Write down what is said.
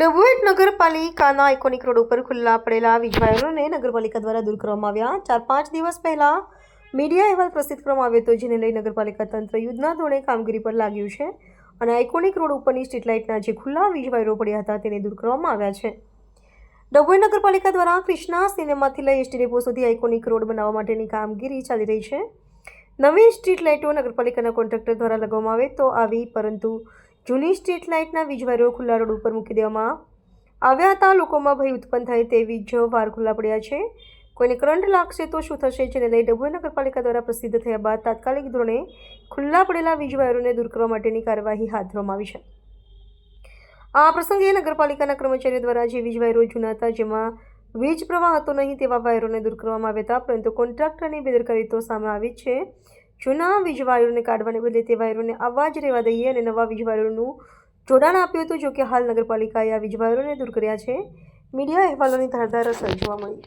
ડભોઈ નગરપાલિકાના iconic road ઉપર ખુલ્લા પડેલા વીજવાયરોને નગરપાલિકા દ્વારા દૂર કરવામાં આવ્યા. ચાર પાંચ દિવસ પહેલા મીડિયા અહેવાલ પ્રસિદ્ધ કરવામાં આવ્યો હતો, જેને લઈ નગરપાલિકા તંત્ર યુદ્ધના ધોરણે કામગીરી પર લાગ્યું છે અને આઇકોનિક રોડ ઉપરની સ્ટ્રીટ લાઇટના જે ખુલ્લા વીજ વાયરો પડ્યા હતા તેને દૂર કરવામાં આવ્યા છે. ડભોઈ નગરપાલિકા દ્વારા ક્રિષ્ના સિનેમાથી લઈ એસટી ડેપો સુધી આઇકોનિક રોડ બનાવવા માટેની કામગીરી ચાલી રહી છે. નવી સ્ટ્રીટ લાઇટો નગરપાલિકાના કોન્ટ્રાક્ટર દ્વારા લગાવવામાં આવે તો આવી, પરંતુ જૂની સ્ટ્રીટ લાઇટના વીજ વાયરો ખુલ્લા રોડ ઉપર મૂકી દેવામાં આવ્યા હતા. લોકોમાં ભય ઉત્પન્ન થાય તેવી વીજ વાર ખુલ્લા પડ્યા છે. કોઈને કરંટ લાગશે તો શું થશે જેને લઈ ડભોઈ નગરપાલિકા દ્વારા પ્રસિદ્ધ થયા બાદ તાત્કાલિક ધોરણે ખુલ્લા પડેલા વીજ વાયરોને દૂર કરવા માટેની કાર્યવાહી હાથ ધરવામાં આવી છે. આ પ્રસંગે નગરપાલિકાના કર્મચારીઓ દ્વારા જે વીજ વાયરો જૂના હતા, જેમાં વીજ પ્રવાહ હતો નહીં તેવા વાયરોને દૂર કરવામાં આવ્યા હતા, પરંતુ કોન્ટ્રાક્ટરની બેદરકારી તો સામે આવી છે. જૂના વીજવાયરોને કાઢવાને બદલે તે વાયરોને આવવા જ રહેવા દઈએ અને નવા વીજવાયરોનું જોડાણ આપ્યું હતું, જોકે હાલ નગરપાલિકાએ આ વીજવાયરોને દૂર કર્યા છે. મીડિયા અહેવાલોની ધારધાર અસર જોવા મળી.